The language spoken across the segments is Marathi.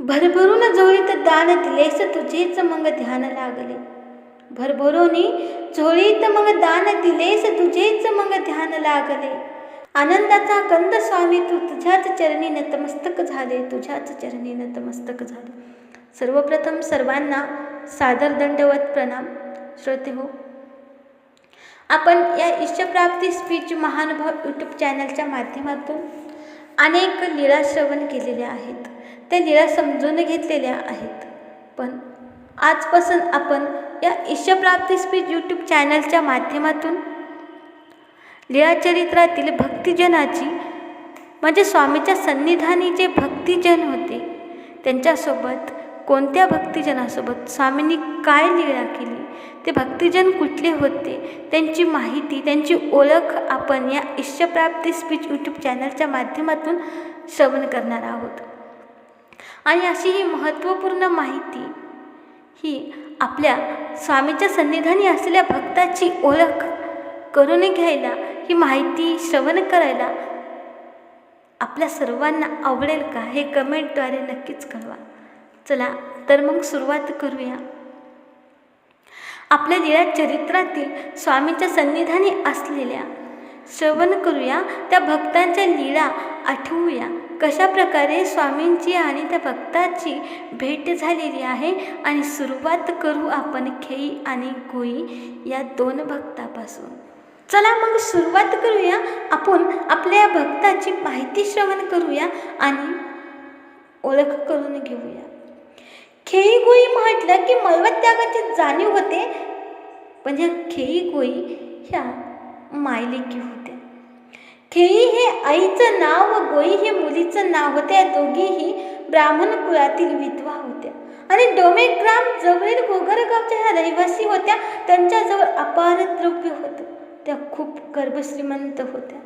भरभरून झोळीत दान दिलेस तुझेच मग ध्यान लागले. भरभरूनी झोळीत मग दान दिलेस तुझेच मग ध्यान लागले. आनंदाचा कंद स्वामी तू तुझ्याच चरणी नतमस्तक झाले तुझ्याच चरणी नतमस्तक झाले. सर्वप्रथम सर्वांना सादर दंडवत प्रणाम. श्रोते हो आपण या इष्टप्राप्ती स्पीच महानुभाव यूट्यूब चॅनलच्या माध्यमातून अनेक लीळा श्रवण केलेल्या आहेत. त्या लीळा समजून घेतलेल्या आहेत. पण आजपासून आपण या ईशप्राप्ती स्पीच यूट्यूब चॅनलच्या माध्यमातून लीळाचरित्रातील भक्तिजनाची म्हणजे स्वामीच्या सन्निधानी जे भक्तिजन होते त्यांच्यासोबत कोणत्या भक्तिजनासोबत स्वामींनी काय लीळा केली ते भक्तिजन कुठले होते त्यांची माहिती त्यांची ओळख आपण या ईश्वप्राप्ती स्पीच यूट्यूब चॅनलच्या माध्यमातून श्रवण करणार आहोत. आणि अशी ही महत्त्वपूर्ण माहिती ही आपल्या स्वामीच्या सन्निधानी असलेल्या भक्ताची ओळख करून घ्यायला ही माहिती श्रवण करायला आपल्या सर्वांना आवडेल का हे कमेंटद्वारे नक्कीच कळवा. चला तर मग सुरुवात करूया. आपल्या लिळा चरित्रातील स्वामीच्या सन्निधानी असलेल्या श्रवण करूया त्या भक्तांच्या लीळा आठवूया. कशा प्रकारे स्वामींची आणि त्या भक्ताची भेट झालेली आहे? आणि सुरुवात करू आपण खेई आणि गोई या दोन भक्तापासून. चला मग सुरुवात करूया. आपण आपल्या भक्ताची माहिती श्रवण करूया आणि ओळख करून घेऊया. खेई गोई म्हटलं की मलवत्यागाची जाणीव होते. पण ह्या खेई गोई ह्या मायलेकी होत्या. खेई हे आईचं नाव व गोई हे मुलीचं नाव होते. या दोघीही ब्राह्मण कुळातील विधवा होत्या. आणि डोमे ग्राम जवळील गोगरगावच्या ह्या रहिवासी होत्या. त्यांच्याजवळ अपार द्रव्य होतं. त्या खूप गर्भश्रीमंत होत्या.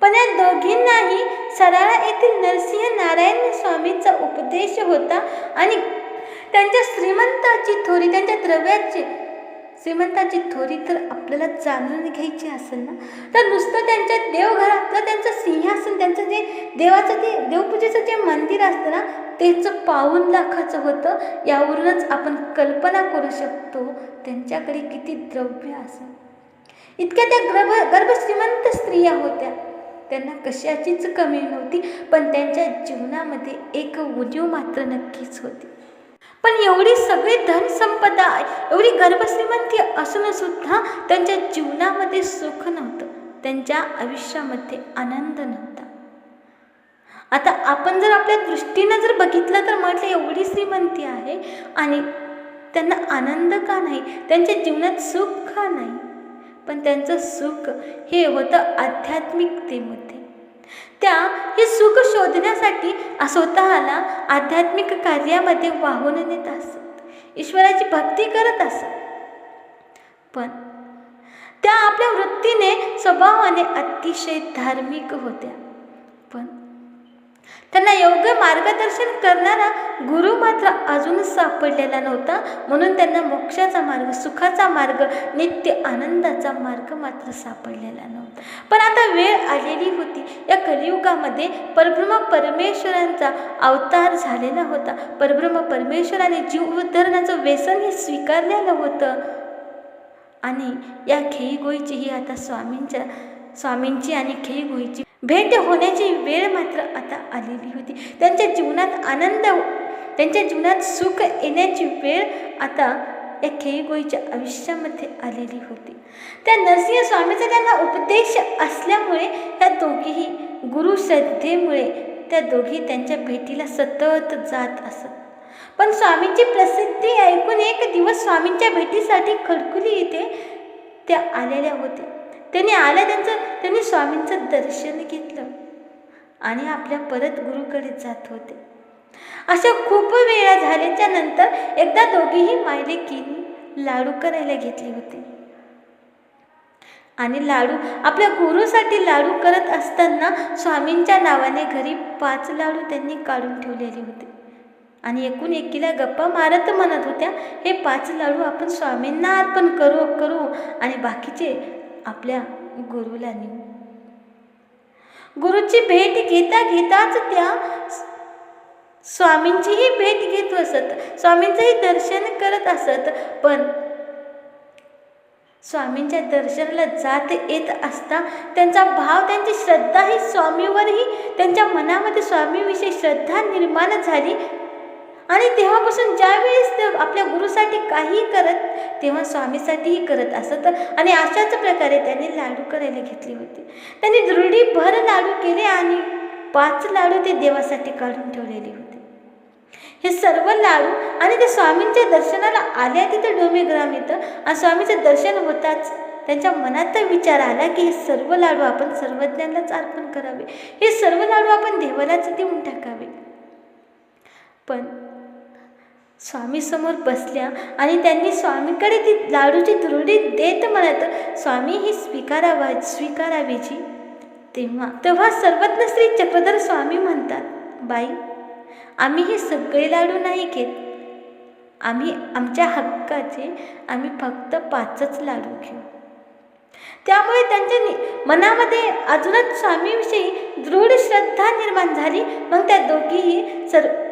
पण या दोघींनाही सराळा येथील नरसिंह नारायण स्वामीचा उपदेश होता. आणि त्यांच्या श्रीमंताची थोरी त्यांच्या द्रव्याची श्रीमंताची थोरी तर आपल्याला जाणून घ्यायची असेल ना? तर नुसतं त्यांच्या देवघरातलं त्यांचं सिंहासन त्यांचं जे देवाचं ते देवपूजेचं जे मंदिर असतं ना त्याचं पाऊन लाखाचं होतं. यावरूनच आपण कल्पना करू शकतो त्यांच्याकडे किती द्रव्य असं इतक्या त्या गर्भ गर्भश्रीमंत स्त्रिया होत्या. त्यांना कशाचीच कमी नव्हती पण त्यांच्या जीवनामध्ये एक उणीव मात्र नक्कीच होती. पण एवढी सगळी धनसंपदा एवढी गर्भश्रीमंती असूनसुद्धा त्यांच्या जीवनामध्ये सुख नव्हतं. त्यांच्या आयुष्यामध्ये आनंद नव्हता. आता आपण जर आपल्या दृष्टीनं जर बघितलं तर म्हटलं एवढी श्रीमंती आहे आणि त्यांना आनंद का नाही? त्यांच्या जीवनात सुख का नाही? पण त्यांचं सुख हे होतं आध्यात्मिकतेमध्ये. त्या हे सुख शोधण्यासाठी स्वतःला आध्यात्मिक कार्यामध्ये वाहून नेत असत. ईश्वराची भक्ती करत असत. पण त्या आपल्या वृत्तीने स्वभावाने अतिशय धार्मिक होत्या. त्यांना योग्य मार्गदर्शन करणारा गुरु मात्र अजून सापडलेला नव्हता. म्हणून त्यांना मोक्षाचा मार्ग सुखाचा मार्ग नित्य आनंदाचा मार्ग मात्र सापडलेला नव्हता. पण आता वेळ आलेली होती. या कलियुगामध्ये परब्रह्म परमेश्वरांचा अवतार झालेला होता. परब्रह्म परमेश्वराने जीव उद्धरणाचं व्यसन हे स्वीकारलेलं होतं. आणि या खेईगोईची ही आता स्वामींच्या स्वामींची आणि खेईगोईची भेट होण्याची वेळ मात्र आता आलेली होती. त्यांच्या जीवनात आनंद त्यांच्या जीवनात सुख येण्याची वेळ आता या खेळगोईच्या आयुष्यामध्ये आलेली होती. त्या नरसिंह स्वामीचा त्यांना उपदेश असल्यामुळे त्या दोघीही गुरु श्रद्धेमुळे त्या दोघी त्यांच्या भेटीला सतत जात असत. पण स्वामींची प्रसिद्धी ऐकून एक दिवस स्वामींच्या भेटीसाठी खडकुली येथे त्या आलेल्या होत्या. त्यांनी आल्या त्यांचं त्यांनी स्वामींचं दर्शन घेतलं. आणि आपल्या परत गुरुकडे जात होते. अशा खूप वेळा झाल्याच्यानंतर एकदा दोघीही मायलेकीनी लाडू करायला घेतली होती. आणि लाडू आपल्या गुरुसाठी लाडू करत असताना स्वामींच्या नावाने घरी पाच लाडू त्यांनी काढून ठेवलेले होते. आणि एकूण एकीला गप्पा मारत म्हणत होत्या हे पाच लाडू आपण स्वामींना अर्पण करू करू आणि बाकीचे आपल्या गुरुला नेऊ गुरुची भेट घेता घेताच त्या स्वामींचीही भेट घेत असत. स्वामींचंही दर्शन करत असत. पण स्वामींच्या दर्शनाला जात येत असता त्यांचा भाव त्यांची श्रद्धा ही स्वामीवरही त्यांच्या मनामध्ये स्वामीविषयी श्रद्धा निर्माण झाली. आणि तेव्हापासून ज्यावेळेस ते आपल्या गुरुसाठी काही करत तेव्हा स्वामीसाठीही करत असत. आणि अशाच प्रकारे त्यांनी लाडू करायला घेतले होते. त्यांनी दृढीभर लाडू केले आणि पाच लाडू ते देवासाठी काढून ठेवलेले होते. हे सर्व लाडू आणि ते स्वामींच्या दर्शनाला आल्या तिथं डोमेग्राम येतं आणि स्वामीचं दर्शन होताच त्यांच्या मनात विचार आला की हे सर्व लाडू आपण सर्वज्ञांनाच अर्पण करावे. हे सर्व लाडू आपण देवालाच देऊन टाकावे. पण स्वामीसमोर बसल्या आणि त्यांनी स्वामीकडे ती लाडूची तुरडी देत म्हणत स्वामी ही स्वीकारावा स्वीकारावीची. तेव्हा तेव्हा सर्वज्ञ श्री चक्रधर स्वामी म्हणतात बाई आम्ही हे सगळे लाडू नाही घेत. आम्ही आमच्या हक्काचे आम्ही फक्त पाचच लाडू घेऊ. त्यामुळे त्यांच्या मनामध्ये अजूनच स्वामीविषयी दृढ श्रद्धा निर्माण झाली. मग त्या दोघीही सर्व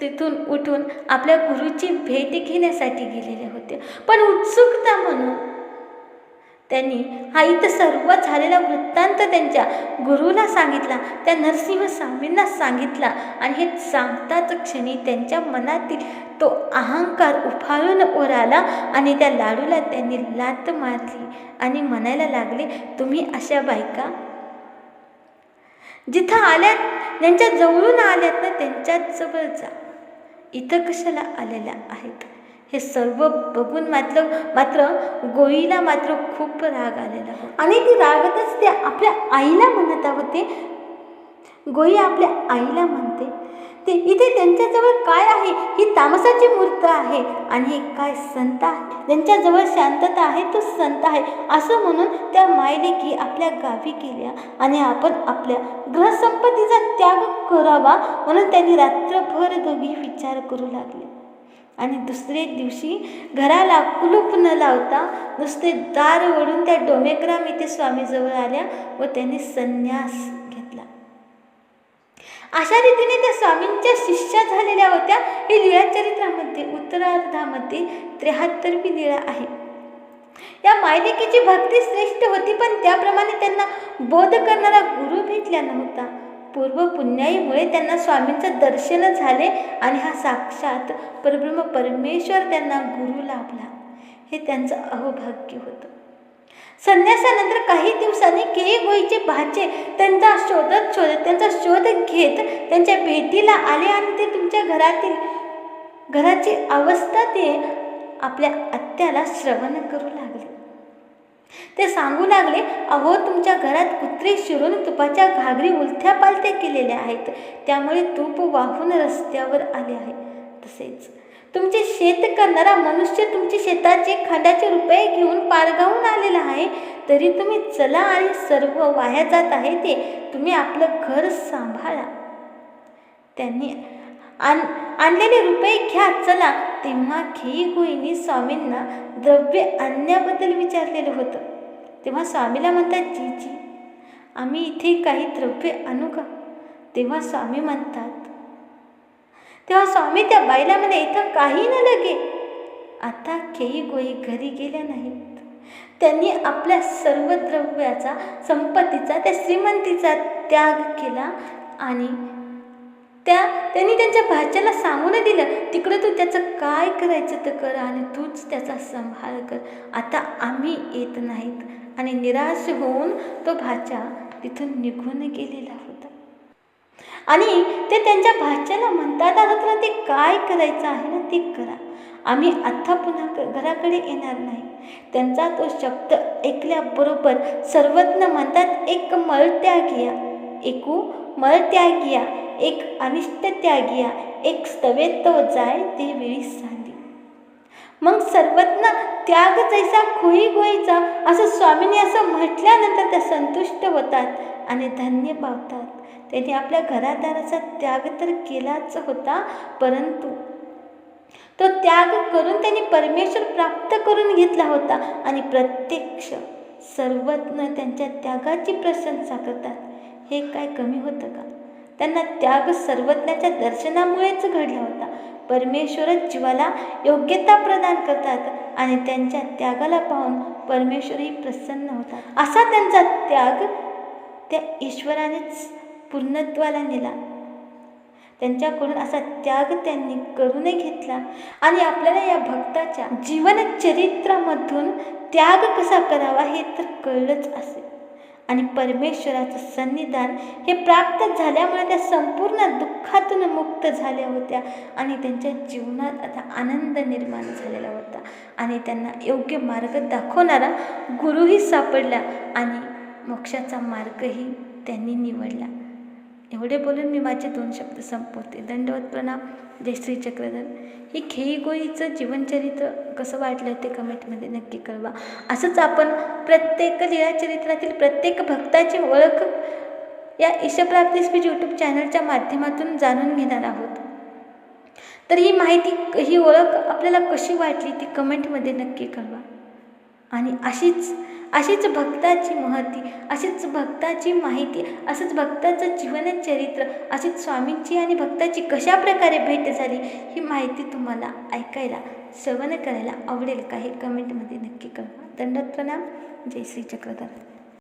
तिथून उठून आपल्या गुरुची भेट घेण्यासाठी गेलेले होते. पण उत्सुकता म्हणून त्यांनी हा इथं सर्व झालेला वृत्तांत त्यांच्या गुरुला सांगितला त्या नरसिंह स्वामींना सांगितला आणि हे सांगताच क्षणी त्यांच्या मनातील तो अहंकार उफाळून ओराला आला आणि त्या लाडूला त्यांनी लात मारली आणि म्हणायला लागले तुम्ही अशा बायका? जिथं आल्यात ज्यांच्या जवळून आल्यात ना त्यांच्याच जवळ जा. इथं कशाला आलेल्या आहेत? हे सर्व बघून मात्र मात्र गोईला मात्र खूप राग आलेला आणि ती रागतच ते आपल्या आईला म्हणत होते. गोई आपल्या आईला म्हणते. ते इथे त्यांच्याजवळ काय आहे? ही तामसाची मूर्त आहे. आणि हे काय संत आहे? त्यांच्याजवळ शांतता आहे तो संत आहे. असं म्हणून त्या मायलेकी आपल्या गावी गेल्या आणि आपण आपल्या ग्रहसंपत्तीचा त्याग करावा म्हणून त्यांनी रात्रभर दोघी विचार करू लागले. आणि दुसरे दिवशी घराला कुलूप न लावता नुसते दार ओढून त्या डोमेग्राम इथे स्वामीजवळ आल्या व त्यांनी संन्यास अशा रीतीने त्या स्वामींच्या शिष्या झालेल्या होत्या. हे लीळा चरित्रामध्ये उत्तरार्धामध्ये त्र्याहत्तरवी लीळा आहे. या मायलिकेची भक्ती श्रेष्ठ होती पण त्याप्रमाणे त्यांना बोध करणारा गुरु भेटला नव्हता. पूर्व पुण्याईमुळे त्यांना स्वामींचं दर्शन झाले आणि हा साक्षात परब्रह्म परमेश्वर त्यांना गुरु लाभला. हे त्यांचं अहोभाग्य होतं. संन्यासानंतर काही दिवसांनी केळी गोईचे भाचे त्यांचा शोधत शोधत त्यांचा शोध घेत त्यांच्या भेटीला आले आणि ते तुमच्या घरातील घराची अवस्था ते आपल्या आत्याला श्रवण करू लागले. ते सांगू लागले अहो तुमच्या घरात कुत्रे शिरून तुपाच्या घागरी उलथ्या पालथ्या केलेल्या आहेत. त्यामुळे तूप वाहून रस्त्यावर आले आहे. तसेच तुमचे शेत करणारा मनुष्य तुमचे शेताचे खांडाचे रुपये घेऊन पारगावून आलेला आहे तरी तुम्ही चला आणि सर्व वाया जात आहे ते तुम्ही आपलं घर सांभाळा. त्यांनी आण आणलेले रुपये घ्या चला. तेव्हा खेई गोईनी स्वामींना द्रव्य आणण्याबद्दल विचारलेलं होतं. तेव्हा स्वामीला म्हणतात जी जी आम्ही इथे काही द्रव्य आणू का? तेव्हा स्वामी म्हणतात तेव्हा स्वामी त्या बाईला म्हणे इथं काही न लगे. आता केई गोई घरी गेल्या नाहीत. त्यांनी आपल्या सर्व द्रव्याचा संपत्तीचा त्या श्रीमंतीचा त्याग केला आणि त्या त्यांनी त्यांच्या भाच्याला सांगून दिलं तिकडं तू त्याचं काय करायचं तर कर आणि तूच त्याचा सांभाळ कर. आता आम्ही येत नाहीत. आणि निराश होऊन तो भाच्या तिथून निघून गेलेला होता. आणि ते त्यांच्या भाच्याला म्हणतात आता तुला ते काय करायचं आहे ना ते करा. आम्ही आत्ता पुन्हा घराकडे येणार नाही. त्यांचा तो शब्द ऐकल्याबरोबर सर्वज्ञ म्हणतात एक मळ त्यागिया एकू मळ त्यागिया एक अनिष्ट त्यागिया एक स्तवेत्व जाय ते वेळी सांदी मग सर्वज्ञ त्याग जैसा खोई गोईचा असं स्वामीने असं म्हटल्यानंतर त्या संतुष्ट होतात आणि धन्य पावतात. त्यांनी आपल्या घरादाराचा त्याग तर केलाच होता परंतु तो त्याग करून त्यांनी परमेश्वर प्राप्त करून घेतला होता आणि प्रत्यक्ष सर्वज्ञ त्यांच्या त्यागाची प्रशंसा करतात. हे काय कमी होतं का? त्यांना त्याग सर्वज्ञाच्या दर्शनामुळेच घडला होता. परमेश्वरच जीवाला योग्यता प्रदान करतात आणि त्यांच्या त्यागाला पाहून परमेश्वरही प्रसन्न होतात. असा त्यांचा त्याग त्या ईश्वरानेच पूर्णत्वाला नेला. त्यांच्याकडून असा त्याग त्यांनी करूनही घेतला आणि आपल्याला या भक्ताच्या जीवनचरित्रामधून त्याग कसा करावा हे तर कळलंच असेल. आणि परमेश्वराचं सन्निधान हे प्राप्त झाल्यामुळे त्या संपूर्ण दुःखातून मुक्त झाल्या होत्या आणि त्यांच्या जीवनात आता आनंद निर्माण झालेला होता. आणि त्यांना योग्य मार्ग दाखवणारा गुरुही सापडला आणि मोक्षाचा मार्गही त्यांनी निवडला. एवढे बोलून मी माझे दोन शब्द संपवते. दंडवत प्रणाम जय श्री चक्रधर. ही खेळीगोळीचं जीवनचरित्र कसं वाटलं ते कमेंटमध्ये नक्की कळवा. असंच आपण प्रत्येक लीळाचरित्रातील प्रत्येक भक्ताची ओळख या ईशप्राप्ती स्पीच यूट्यूब चॅनलच्या माध्यमातून जाणून घेणार आहोत. तर ही माहिती ही ओळख आपल्याला कशी वाटली ती कमेंटमध्ये नक्की कळवा. आणि अशीच अशीच भक्ताची महती अशीच भक्ताची माहिती असंच भक्ताचं जीवनचरित्र अशीच स्वामींची आणि भक्ताची कशा प्रकारे भेट झाली ही माहिती तुम्हाला ऐकायला श्रवण करायला आवडेल का हे कमेंटमध्ये नक्की कळवा. दंडत प्रणाम जय श्री चक्रधर.